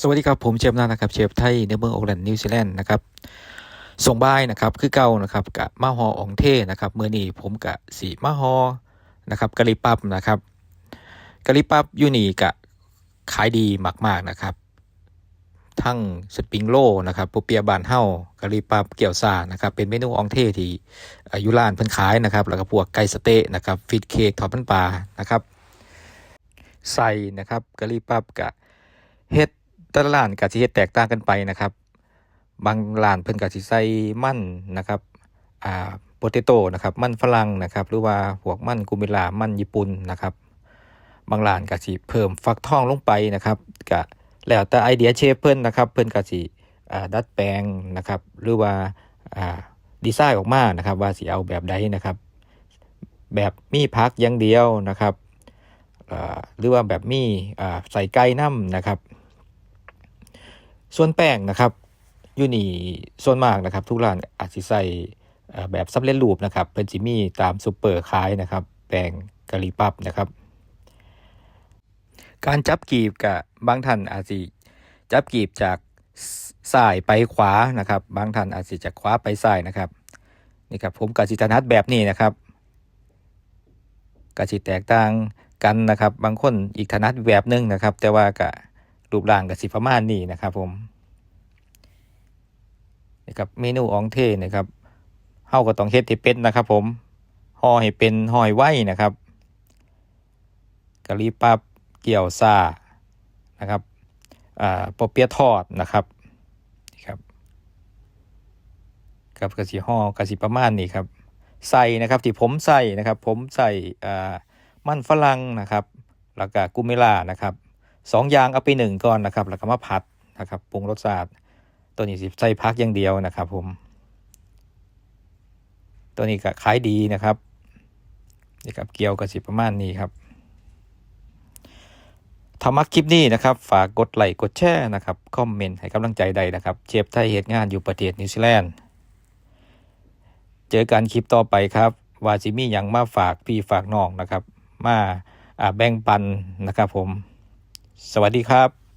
สวัสดีครับ ผมเชฟนานะครับเชฟไทยในเมืองโอแลนด์นิวซีแลนด์นะครับส่งบายนะครับคือเก่านะครับกะมาฮออองเทนะครับเมื่อนี้ผมกะสีมาฮอนะครับกะหรี่ปั๊บนะครับกะหรี่ปั๊บยูนีกะขายดีมากๆนะครับ ทั้งสปริงโลนะครับปูเปียบานเฮากะหรี่ปั๊บเกี่ยวซานะครับเป็นเมนูองเทที่อายุร้านเพิ่นขายนะครับแล้วก็พวกไก่สเต๊ะนะครับฟิตเค้กทอดมันปลานะครับใส่นะครับกะหรี่ปั๊บกะเฮ็ด แต่ละร้านก็สิเฮ็ดแตกต่างกันไปนะครับ บางร้านเพิ่นก็สิใส่มั่นนะครับอ่าโปเตโต้นะครับ มั่นฝรั่งนะครับ หรือว่าพวกมั่นกุมิลามั่นญี่ปุ่นนะครับ บางร้านก็สิเพิ่มฟักทองลงไปนะครับก็แล้วแต่ไอเดียเชฟเพิ่นนะครับ เพิ่นก็สิอ่าดัดแปลงนะครับ หรือว่าอ่าดีไซน์ออกมานะครับ ว่าสิเอาแบบใดนะครับ แบบมีพักอย่างเดียวนะครับอ่าหรือว่าแบบมีอ่าใส่ไก่น้ำนะครับ ส่วนแป้งนะครับอยูนี่ส่วนมากนะครับ ทุกร้านอาจจะใส่แบบสำเร็จรูปนะครับเพิ่นสิมีตามซูเปอร์ขายนะครับ แป้งกะหรี่ปั๊บนะครับ การจับกีบกับบางท่านอาจสิจับกีบจากซ้ายไปขวานะครับ บางท่านอาจสิจากขวาไปซ้ายนะครับนี่ครับผมกสิถนัดแบบนี้นะครับกสิแตกต่างกันนะครับ บางคนอีกถนัดแบบหนึงนะครับ แต่ว่ากะ รูปร่างกับสิประมาณนี้นะครับผมนี่ครับเมนูอองเทนะครับเฮาก็ต้องเฮ็ดให้เป็นนะครับ ผมห่อให้เป็นห่อยไว้นะครับกะหรี่ปั๊บเกี่ยวซานะครับอ่าปอเปี๊ยะทอดนะครับนี่ครับกับกะสิห่อกะสิประมาณนี้ครับใส่นะครับที่ผมใส่นะครับ ผมใส่อ่ามันฝรั่งนะครับแล้วก็กุมิลานะครับ สองอย่างเอาไปหนึ่งก่อนนะครับ แล้วก็มาผัดนะครับปรุงรสชาติตัวนี้ใส่พักอย่างเดียวนะครับ ผม ตัวนี้ก็ขายดีนะครับนี่ครับเกี๊ยวกับสิประมาณนี้ครับถ้ามักคลิปนี้นะครับ ฝากกดไลค์กดแชร์นะครับคอมเมนต์ให้กำลังใจใดนะครับ เชฟไทยเหตุงานอยู่ประเทศนิวซีแลนด์เจอกันคลิปต่อไปครับว่าจิมีอย่างมาฝากพี่ฝากน้องนะครับ มาแบ่งปันนะครับผม สวัสดีครับ